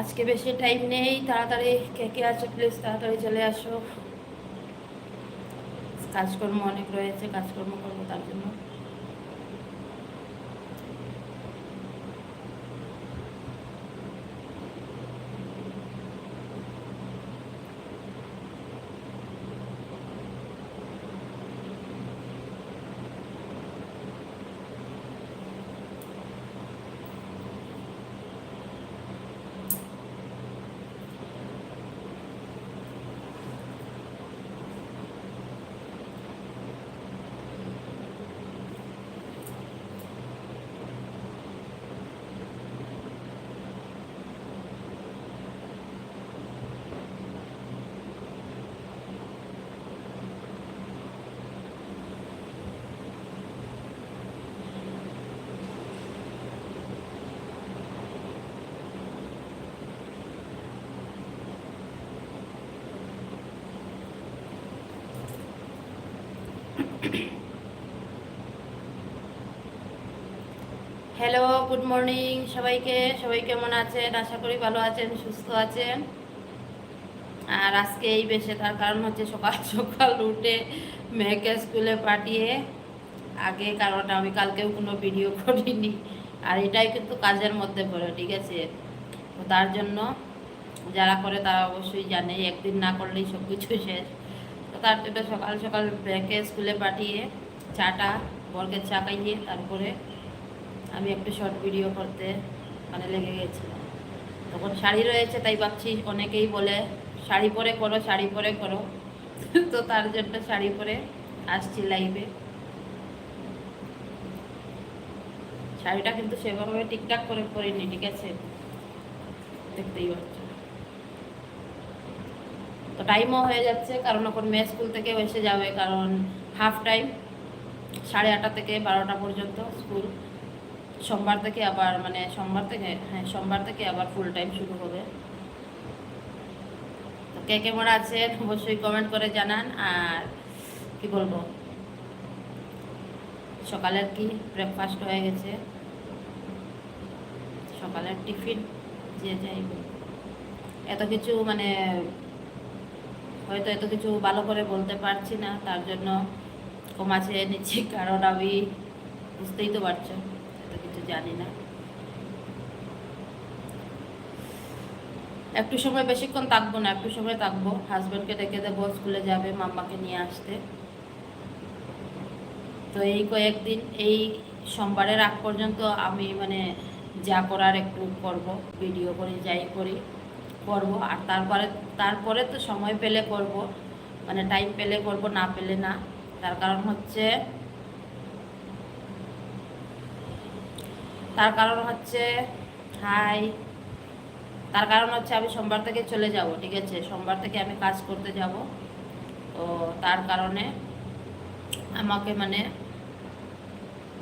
আজকে বেশি টাইম নেই, তাড়াতাড়ি কে কে আছে প্লিজ তাড়াতাড়ি চলে আসো। কাজকর্ম অনেক রয়েছে, কাজকর্ম করব তার জন্য। হ্যালো গুড মর্নিং সবাইকে। সবাই কেমন আছেন? আশা করি ভালো আছেন, সুস্থ আছেন। আর আজকে এই বেশে তার কারণ হচ্ছে সকাল সকাল উঠে মেয়েকে স্কুলে পাঠিয়ে আগে কারণ আমি কালকেও কোনো ভিডিও করিনি। আর এটাই কিন্তু কাজের মধ্যে পড়ে, ঠিক আছে? তার জন্য যারা করে তারা অবশ্যই জানে, একদিন না করলেই সব কিছু শেষ। তার জন্য সকাল সকাল মেয়েকে স্কুলে পাঠিয়ে চাটা, বরকে চা খাইয়ে তারপরে আমি একটু শর্ট ভিডিও করতে মানে লেগে গেছিলাম। তখন শাড়ি রয়েছে তাই ভাবছি অনেকেই বলে, শাড়ি পরে করো, শাড়ি পরে করো। তো তার জন্য শাড়ি পরে আসছি লাইভে শাড়িটা কিন্তু সেভাবে ঠিকঠাক করে পরিনি, ঠিক আছে? দেখতেই পাচ্ছ। তো টাইমও হয়ে যাচ্ছে, কারণ এখন মেয়ে স্কুল থেকে এসে যাবে, কারণ হাফ টাইম সাড়ে আটটা থেকে বারোটা পর্যন্ত স্কুল সোমবার থেকে আবার মানে সোমবার থেকে হ্যাঁ সোমবার থেকে আবার ফুল টাইম শুরু হবে। তো কে কেমন আছেন, অবশ্যই কমেন্ট করে জানান, আর কি বলব? সকালের কি ব্রেকফাস্ট হয়ে গেছে? সকালের টিফিন যে যাই এত কিছু মানে হয়তো এত কিছু ভালো করে বলতে পারছি না, তার জন্য চেয়ে নিচ্ছি, কারণ আমি বুঝতেই তো পারছ, এত কিছু জানি না। একটু সময় বেশিক্ষণ থাকব না, একটু সময় থাকব। হাজব্যান্ডকে ডেকে দেবো, স্কুলে যাবে, মাম্মাকে নিয়ে আসতে। তো এই কয়েকদিন, এই সোমবারের আগ পর্যন্ত আমি মানে যা করার একটু করব ভিডিও করি, যাই করি, করব। আর তারপরে তারপরে তো সময় পেলে করব মানে টাইম পেলে করব, না পেলে না। তার কারণ হচ্ছে, তার কারণ হচ্ছে, হাই। তার কারণ হচ্ছে আমি সোমবার থেকে চলে যাব, ঠিক আছে? সোমবার থেকে আমি কাজ করতে যাব। তো তার কারণে আমাকে মানে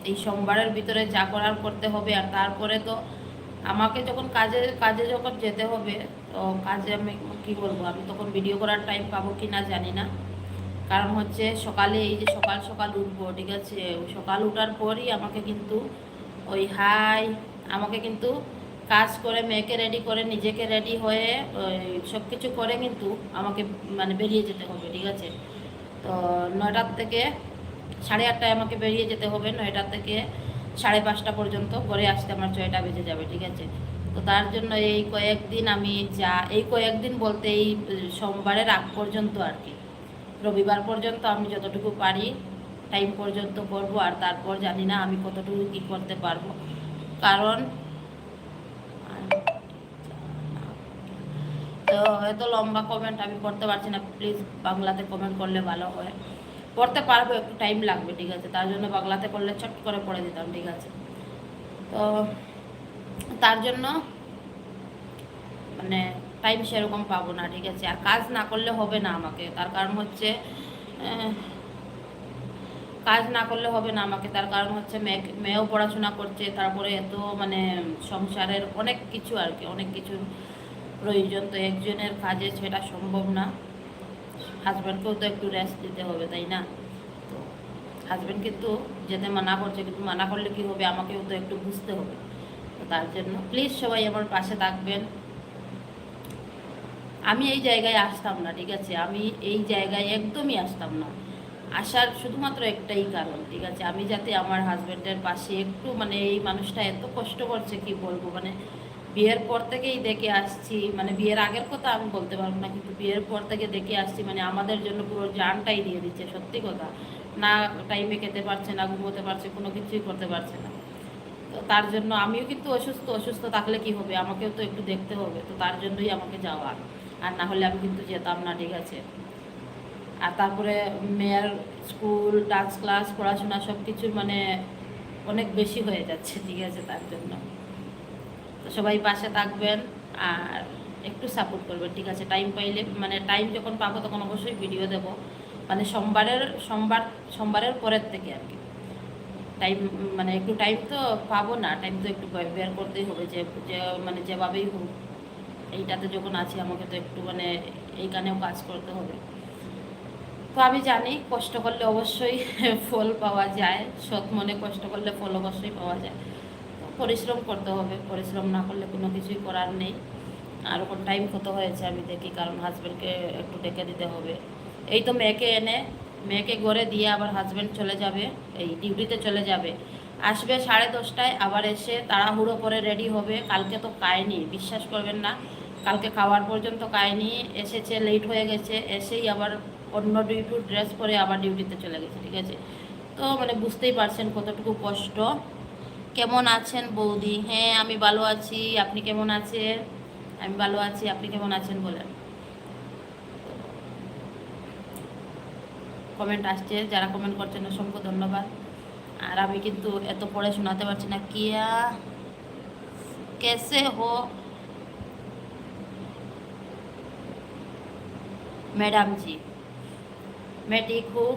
এই সোমবারের ভিতরে যা করার করতে হবে, আর তারপরে তো আমাকে যখন কাজে কাজে যখন যেতে হবে তো কাজে আমি কি বলব? আমি তখন ভিডিও করার টাইম পাবো কি না জানি না। কারণ হচ্ছে সকালে এই যে সকাল সকাল উঠবো, ঠিক আছে? সকাল উঠার পরই আমাকে কিন্তু ওই হাই, আমাকে কিন্তু কাজ করে, মেয়েকে রেডি করে, নিজেকে রেডি হয়ে সব কিছু করে কিন্তু আমাকে মানে বেরিয়ে যেতে হবে, ঠিক আছে? তো নয়টার থেকে সাড়ে আটটায় আমাকে বেরিয়ে যেতে হবে। নয়টার থেকে সাড়ে পাঁচটা পর্যন্ত ঘরে আসতে আমার ছয়টা বেজে যাবে, ঠিক আছে? তো তার জন্য এই কয়েকদিন আমি যা, এই কয়েকদিন বলতে এই সোমবারের আগ পর্যন্ত আর কি। রবিবার পর্যন্ত আমি যতটুকু পারি টাইম পর্যন্ত করব, আর তারপর জানি না আমি কতটুকু কী করতে পারব। কারণ তো এত লম্বা কমেন্ট আমি করতে পারছি না প্লিজ বাংলাতে কমেন্ট করলে ভালো হয়। পড়তে পারব, একটু টাইম লাগবে, ঠিক আছে? তার জন্য বাংলাতে করলে চট করে পড়ে দিতাম ঠিক আছে? তো তার জন্য মানে টাইম সেরকম পাবো না, ঠিক আছে? আর কাজ না করলে হবে না আমাকে। তার কারণ হচ্ছে কাজ না করলে হবে না আমাকে। তার কারণ হচ্ছে মেয়ে, মেয়েও পড়াশোনা করছে, তারপরে এত মানে সংসারের অনেক কিছু আর কি, অনেক কিছু প্রয়োজন। তো একজনের কাজে সেটা সম্ভব না। হাজব্যান্ডকেও তো একটু রেস্ট দিতে হবে, তাই না? তো হাজব্যান্ড কিন্তু যেতে মানা করছে, কিন্তু মানা করলে কি হবে? আমাকেও তো একটু বুঝতে হবে। তার জন্য প্লিজ সবাই আমার পাশে থাকবেন। আমি এই জায়গায় আসতাম না, ঠিক আছে? আমি এই জায়গায় একদমই আসতাম না। আসার শুধুমাত্র একটাই কারণ, ঠিক আছে? আমি যাতে আমার হাজব্যান্ডের পাশে একটু মানে এই মানুষটা এত কষ্ট করছে, কি বলব? মানে বিয়ের পর থেকেই দেখে আসছি মানে বিয়ের আগের কথা আমি বলতে পারব না, কিন্তু বিয়ের পর থেকে দেখে আসছি মানে আমাদের জন্য পুরো জানটাই দিয়ে দিচ্ছে, সত্যি কথা। না টাইমে খেতে পারছে, না ঘুমোতে পারছে, কোনো কিছুই করতে পারছে না। তো তার জন্য আমিও কিন্তু অসুস্থ অসুস্থ থাকলে কি হবে? আমাকেও তো একটু দেখতে হবে, তো তার জন্যই আমাকে যাওয়া। আর না হলে আমি কিন্তু যেতাম না, ঠিক আছে? আর তারপরে মেয়ের স্কুল, ডান্স ক্লাস, পড়াশোনা সব কিছুর মানে অনেক বেশি হয়ে যাচ্ছে, ঠিক আছে? তার জন্য। তো সবাই পাশে থাকবেন আর একটু সাপোর্ট করবেন, ঠিক আছে? টাইম পাইলে মানে টাইম যখন পাবো তখন অবশ্যই ভিডিও দেব। মানে সোমবারের, সোমবার, সোমবারের পরের থেকে আর কি। টাইম মানে একটু টাইম তো পাবো না টাইম তো একটু বের করতেই হবে যে মানে যেভাবেই হোক। এইটাতে যখন আছি, আমাকে তো একটু মানে এইখানেও কাজ করতে হবে। তো আমি জানি কষ্ট করলে অবশ্যই ফল পাওয়া যায়, সৎ মনে কষ্ট করলে ফল অবশ্যই পাওয়া যায়। পরিশ্রম করতে হবে, পরিশ্রম না করলে কোনো কিছুই করার নেই। আর ওখান টাইম কত হয়েছে, আমি দেখি, কারণ হাজব্যান্ডকে একটু ডেকে দিতে হবে। এই তো মেয়েকে এনে মেয়েকে গড়ে দিয়ে আবার হাজব্যান্ড চলে যাবে, এই ডিউটিতে চলে যাবে। আসবে সাড়ে দশটায়, আবার এসে তাড়াহুড়ো করে রেডি হবে। কালকে তো খায়নি, বিশ্বাস করবেন না। কালকে খাওয়ার পর্যন্ত খায়নি, এসেছে লেট হয়ে গেছে, এসেই আবার অন্য ডিউটির ড্রেস পরে আবার ডিউটিতে চলে গেছে, ঠিক আছে? তো মানে বুঝতেই পারছেন কতটুকু কষ্ট। কেমন আছেন বৌদি? হ্যাঁ আমি ভালো আছি। আপনি কেমন আছেন? আমি ভালো আছি, আপনি কেমন আছেন বলেন? কমেন্ট আসছে, যারা কমেন্ট করছেন অসংখ্য ধন্যবাদ। আর আমি কিন্তু এত পড়ে শোনাতে পারছি না। কিয়া? কেসে হো? ম্যাডাম জি। মেয়েটি খুব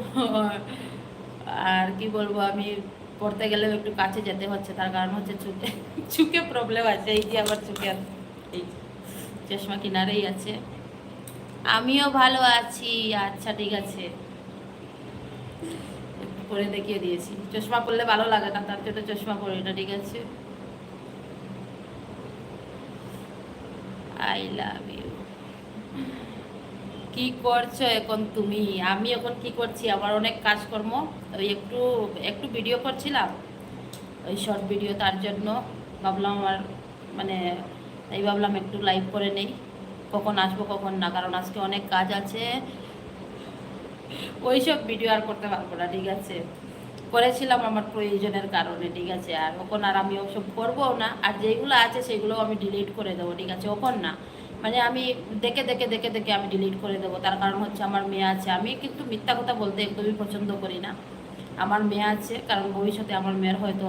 আর কি বলব, আমি পড়তে গেলেও একটু কাছে যেতে হচ্ছে। তার কারণ হচ্ছে চুকে চুকে প্রবলেম আছে। এই যে আবার চুকে এই চশমা কিনারেই আছে। আমিও ভালো আছি। আচ্ছা ঠিক আছে। করে দেখিয়ে দিয়েছি। চশমা পরলে ভালো লাগে না, তার জন্য চশমা পরি না, ঠিক আছে? আই লাভ ইউ কি করছ এখন তুমি? আমি এখন কি করছি? আমার অনেক কাজকর্ম। ওই একটু একটু ভিডিও করছিলাম। ওই শর্ট ভিডিও তার জন্য। ভাবলাম আমার মানে এই ভাবলাম একটু লাইভ করে নেই। কখন আসব, কখন না? কারণ আজকে অনেক কাজ আছে। ওই সব ভিডিও আর করতে পারব না, ঠিক আছে? করেছিলাম আমার প্রয়োজনের কারণে, ঠিক আছে? আর ওখন আর আমি ওসব করব না, আর যেগুলো আছে সেগুলো আমি ডিলিট করে দেবো, ঠিক আছে? ওখন না। মানে আমি দেখে দেখে দেখে দেখে আমি ডিলিট করে দেবো। তার কারণ হচ্ছে আমার মেয়ে আছে। আমি কিন্তু মিথ্যা কথা বলতে একদমই পছন্দ করি না। আমার মেয়ে আছে, কারণ ভবিষ্যতে আমার মেয়ের হয়তো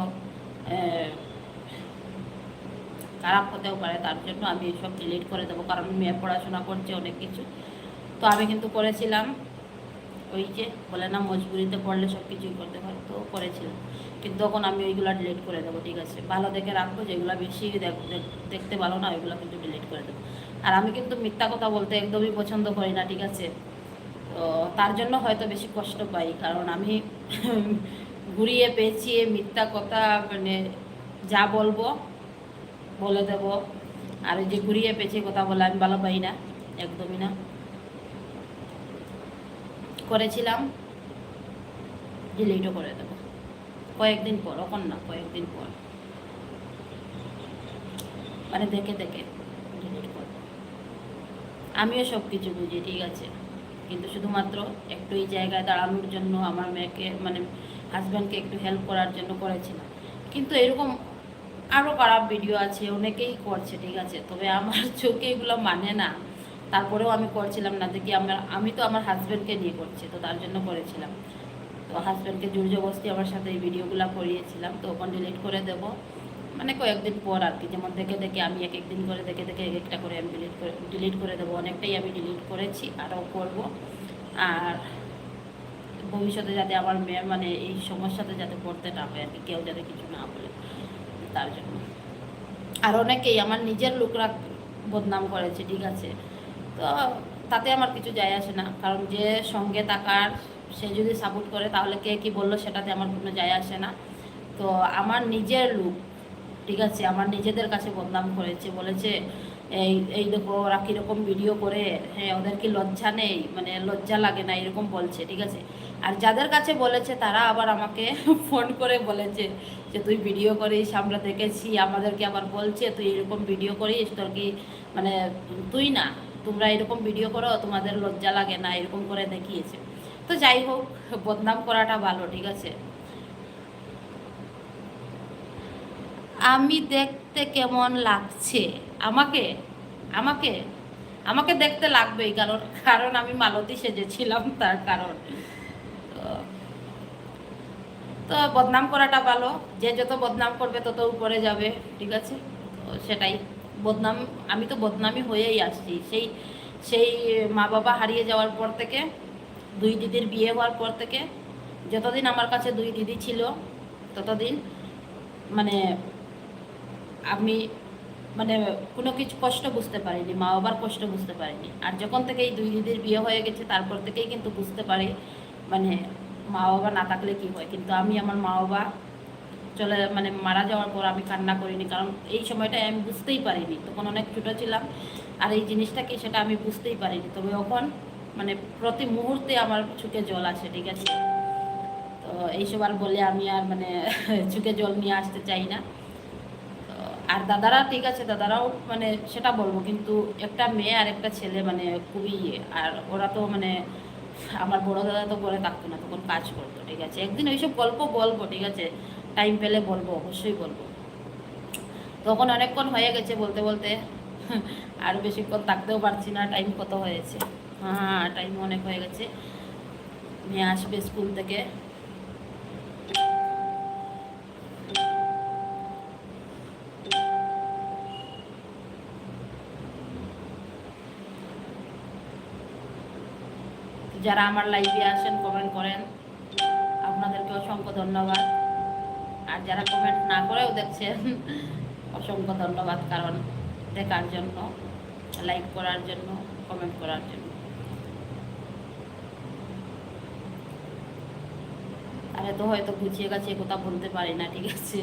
খারাপ হতেও পারে। তার জন্য আমি এসব ডিলিট করে দেবো, কারণ মেয়ে পড়াশোনা করছে অনেক কিছু। তো আমি কিন্তু করেছিলাম। ওই যে বলে না, মজবুরিতে পড়লে সব কিছুই করতে হয়, তো করেছিলাম কিন্তু তখন আমি ওইগুলো ডিলিট করে দেবো, ঠিক আছে? ভালো দেখে রাখব যেগুলো বেশি দেখ- দেখ- দেখতে ভালো না, ওইগুলো কিন্তু ডিলিট করে দেবো। আর আমি কিন্তু মিথ্যা কথা বলতে একদমই পছন্দ করি না, ঠিক আছে? তো তার জন্য হয়তো বেশি কষ্ট পাই, কারণ আমি ঘুরিয়ে পেঁচিয়ে মিথ্যা কথা মানে যা বলব, বলে দেব। আর যে ঘুরিয়ে পেঁচিয়ে কথা বলে আমি ভালো পাই না, একদমই না। করেছিলাম ডিলিটও করে দেবো। কয়েকদিন পর, এখন না, কয়েকদিন পর। মানে দেখে দেখে ডিলিট করব আমিও সব কিছু বুঝি, ঠিক আছে। কিন্তু শুধুমাত্র একটু এই জায়গায় দাঁড়ানোর জন্য, আমার মেয়েকে মানে হাজব্যান্ডকে একটু হেল্প করার জন্য করেছিলাম। কিন্তু এরকম আরও খারাপ ভিডিও আছে, অনেকেই করছে, ঠিক আছে। তবে আমার চোখে এগুলো মানে না। তারপরেও আমি করছিলাম না, দেখি আমার, আমি তো আমার হাজব্যান্ডকে নিয়ে করছি, তো তার জন্য করেছিলাম। তো হাজব্যান্ডকে জোর জবস্তি আমার সাথে এই ভিডিওগুলো করিয়েছিলাম, তো ওখান ডিলিট করে দেবো। মানে কয়েকদিন পর আর কি, যেমন দেখে দেখে আমি এক একদিন করে, দেখে দেখে এক একটা করে আমি ডিলিট করে ডিলিট করে দেবো। অনেকটাই আমি ডিলিট করেছি, আরও করব। আর ভবিষ্যতে যাতে আমার মেয়ে মানে এই সমস্যাতে যাতে পড়তে না হয় আর কি, কেউ যাতে কিছু না বলে, তার জন্য। আর অনেকেই আমার নিজের লোকরা বদনাম করেছে, ঠিক আছে? তো তাতে আমার কিছু যায় আসে না। কারণ যে সঙ্গে থাকার, সে যদি সাপোর্ট করে, তাহলে কে কি বলল সেটাতে আমার কোনো যায় আসে না। তো আমার নিজের লুক ঠিক আছে, আমার নিজেদের কাছে বদনাম করেছে। বলেছে, এই এই দেখো, ওরা কীরকম ভিডিও করে হ্যাঁ ওদের কি লজ্জা নেই? মানে লজ্জা লাগে না, এরকম বলছে, ঠিক আছে? আর যাদের কাছে বলেছে, তারা আবার আমাকে ফোন করে বলেছে যে, তুই ভিডিও করিস, আমরা দেখেছি, আমাদেরকে আবার বলছে, তুই এরকম ভিডিও করিস, তোর কি মানে তুই না তোমরা এরকম ভিডিও করো, তোমাদের লজ্জা লাগে না, এরকম করে দেখিয়েছে। তো যাই হোক, বদনাম করাটা ভালো, ঠিক আছে? আমি দেখতে কেমন লাগছে? আমাকে? আমাকে? আমাকে দেখতে লাগবেই, কারণ কারণ আমি মালতী সেজেছিলাম, তার কারণ। তো- বদনাম করাটা ভালো। যে যত বদনাম করবে, তত উপরে যাবে, ঠিক আছে? তো সেটাই। বদনাম, আমি তো বদনামি হয়েই আসছি। সেই সেই মা বাবা হারিয়ে যাওয়ার পর থেকে, দুই দিদির বিয়ে হওয়ার পর থেকে, যতদিন আমার কাছে দুই দিদি ছিল, ততদিন মানে আমি মানে কোনো কিছু কষ্ট বুঝতে পারিনি মা বাবার কষ্ট বুঝতে পারিনি। আর যখন থেকে এই দুই দিদির বিয়ে হয়ে গেছে, তারপর থেকেই কিন্তু বুঝতে পারি মানে মা বাবা না থাকলে কী হয়? কিন্তু আমি আমার মা বাবা চলে মানে মারা যাওয়ার পর আমি কান্না করিনি, কারণ এই সময়টায় আমি বুঝতেই পারিনি। তখন অনেক ছোটো ছিলাম, আর এই জিনিসটা কি সেটা আমি বুঝতেই পারিনি। তবে এখন মানে প্রতি মুহূর্তে আমার চোখে জল আসে ঠিক আছে? তো এইসব আর বলে আমি আর মানে চোখে জল নিয়ে আসতে চাই না। আর দাদারা, ঠিক আছে, দাদারাও মানে সেটা বলব, কিন্তু একটা মেয়ে আর একটা ছেলে মানে খুবই ইয়ে। আর ওরা তো মানে আমার বড় দাদা তো করে থাকতো না, তখন কাজ করতো, ঠিক আছে? একদিন ওইসব গল্প বলব, ঠিক আছে? টাইম পেলে বলব, অবশ্যই বলব। তখন অনেকক্ষণ হয়ে গেছে বলতে বলতে। আর বেশিক্ষণ থাকতেও পারছি না টাইম কত হয়েছে? হ্যাঁ টাইম অনেক হয়ে গেছে। মেয়ে আসবে স্কুল থেকে। যারা আমার লাইভে আসেন কমেন্ট করেন। আপনাদেরকে অসংখ্য ধন্যবাদ। আর যারা কমেন্ট না করেও দেখছেন, অসংখ্য ধন্যবাদ কারণ দেখার জন্য লাইক করার জন্য কমেন্ট করার জন্য। আর এত হয়তো গুছিয়ে গেছে কথা বলতে পারি না, ঠিক আছে?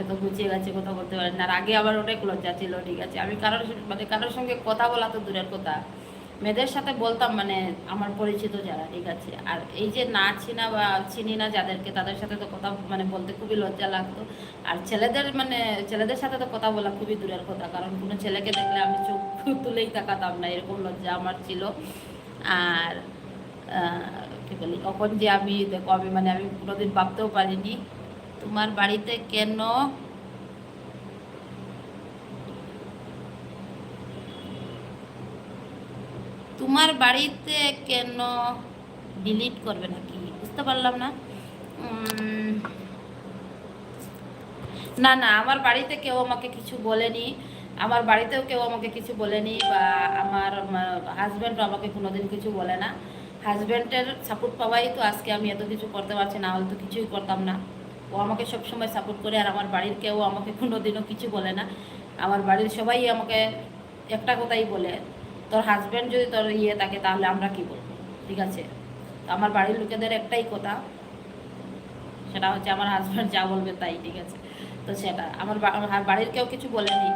এত গুছিয়ে গেছে কথা বলতে পারি না। আর আগে আবার অনেক লজ্জা ছিল, ঠিক আছে? আমি কারোর মানে কারোর সঙ্গে কথা বলা তো দূরের কথা। মেয়েদের সাথে বলতাম মানে আমার পরিচিত যারা, ঠিক আছে? আর এই যে না চিনা বা চিনি না যাদেরকে, তাদের সাথে তো কথা মানে বলতে খুবই লজ্জা লাগতো। আর ছেলেদের মানে ছেলেদের সাথে তো কথা বলা খুবই দূরের কথা, কারণ কোনো ছেলেকে দেখলে আমি চোখ তুলেই তাকাতাম না, এরকম লজ্জা আমার ছিল। আর কি বলি, কখন যে আমি, দেখো, আমি মানে আমি কোনোদিন ভাবতেও পারিনি। তোমার বাড়িতে কেন তোমার বাড়িতে কেন ডিলিট করবে নাকি? বুঝতে পারলাম না। না না, আমার বাড়িতে কেউ আমাকে কিছু বলেনি। আমার বাড়িতেও কেউ আমাকে কিছু বলেনি বা আমার হাজব্যান্ডও আমাকে কোনোদিন কিছু বলে না। হাজব্যান্ডের সাপোর্ট পাওয়াই তো আজকে আমি এত কিছু করতে পারছি না হলে তো কিছুই করতাম না। ও আমাকে সবসময় সাপোর্ট করে আর আমার বাড়ির কেউ আমাকে কোনোদিনও কিছু বলে না। আমার বাড়ির সবাই আমাকে একটা কথাই বলে তোর হাজব্যান্ড যদি তোর ইয়ে থাকে, তাহলে আমরা কি বলব? ঠিক আছে? আমার বাড়ির লোকেদের একটাই কথা, সেটা হচ্ছে আমার হাজব্যান্ড যা বলবে তাই, ঠিক আছে? তো সেটা, আমার আমার বাড়ির কেউ কিছু বলেনি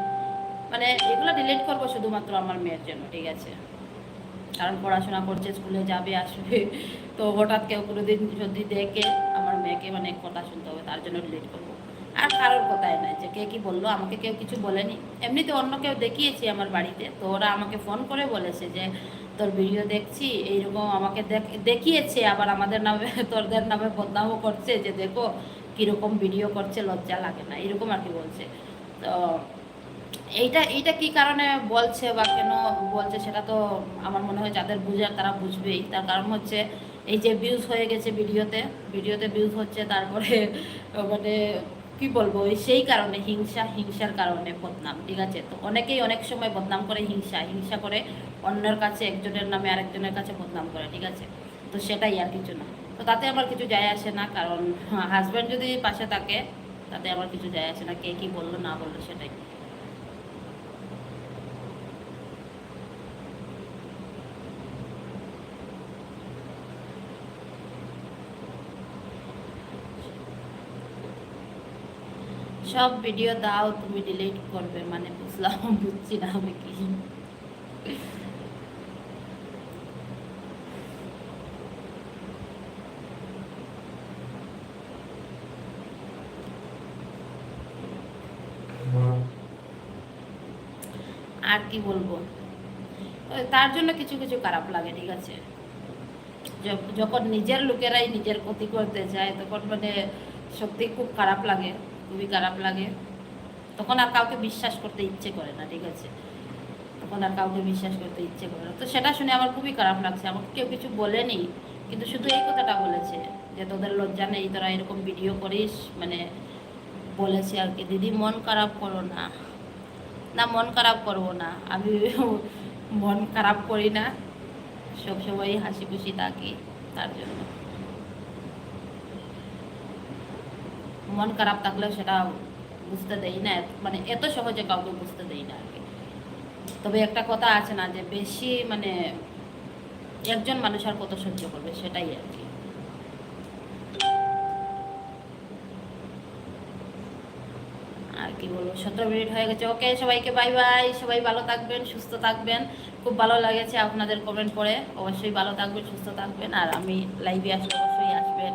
মানে এগুলো ডিলিট করব শুধুমাত্র আমার মেয়ের জন্য, ঠিক আছে? কারণ পড়াশোনা করছে, স্কুলে যাবে, আসবে, তো হঠাৎ কেউ কোনোদিন যদি দেখে, আমার মেয়েকে মানে কথা শুনতে হবে, তার জন্য ডিলিট করব। আর কারোর কথাই নাই যে কে কি বলল, আমাকে কেউ কিছু বলেনি। এমনিতে অন্য কেউ দেখিয়েছি আমার বাড়িতে, তো ওরা আমাকে ফোন করে বলেছে যে, তোর ভিডিও দেখছি, এইরকম আমাকে দেখ- দেখিয়েছে, আবার আমাদের নামে তোরদের নামে বদনামও করছে যে, দেখো কীরকম ভিডিও করছে, লজ্জা লাগে না। এরকম আর কি বলছে। তো এইটা এইটা কি কারণে বলছে বা কেন বলছে সেটা তো আমার মনে হয় যাদের বুঝার তারা বুঝবেই। তার কারণ হচ্ছে এই যে ভিউজ হয়ে গেছে ভিডিওতে ভিডিওতে ভিউজ হচ্ছে, তারপরে মানে কি বলব সেই কারণে, হিংসা, হিংসার কারণে বদনাম, ঠিক আছে? তো অনেকেই অনেক সময় বদনাম করে হিংসা হিংসা করে অন্যের কাছে, একজনের নামে আরেকজনের কাছে বদনাম করে, ঠিক আছে? তো সেটাই আর কিছু না। তো তাতে আমার কিছু যায় আসে না, কারণ হাজব্যান্ড যদি পাশে থাকে, তাতে আমার কিছু যায় আসে না, কে কি বলল, না বলল, সেটাই। সব ভিডিও দাও, তুমি ডিলিট করবে মানে বুঝলাম, বুঝছি না আমি কি। আর কি বলব? তার জন্য কিছু কিছু খারাপ লাগে, ঠিক আছে? যখন নিজের লোকেরাই নিজের ক্ষতি করতে চায়, তখন মানে সত্যি খুব খারাপ লাগে। খুবই খারাপ লাগে। তখন আর কাউকে বিশ্বাস করতে ইচ্ছে করে না, ঠিক আছে? তখন আর কাউকে বিশ্বাস করতে ইচ্ছে করে না। তো সেটা শুনে আমার খুবই খারাপ লাগছে। আমাকে কেউ কিছু বলেনি, কিন্তু শুধু এই কথাটা বলেছে যে, তোদের লজ্জা নেই, তোরা এরকম ভিডিও করিস। মানে বলেছে আর কি, দিদি, মন খারাপ করো না। না, মন খারাপ করব না। আমি মন খারাপ করি না। সবসময় হাসি খুশি থাকি তার জন্য। মন খারাপ থাকলেও সেটা বুঝতে দেই না মানে এত সহজে কাউকে বুঝতে দেই না আর কি। তবে একটা কথা আছে না যে বেশি মানে একজন মানুষ আর কত সহ্য করবে সেটাই আর কি। আর কি বলব, সতেরো মিনিট হয়ে গেছে। ওকে সবাইকে বাই বাই সবাই ভালো থাকবেন, সুস্থ থাকবেন। খুব ভালো লাগেছে আপনাদের কমেন্ট পড়ে। অবশ্যই ভালো থাকবেন, সুস্থ থাকবেন। আর আমি লাইভে আসলে অবশ্যই আসবেন।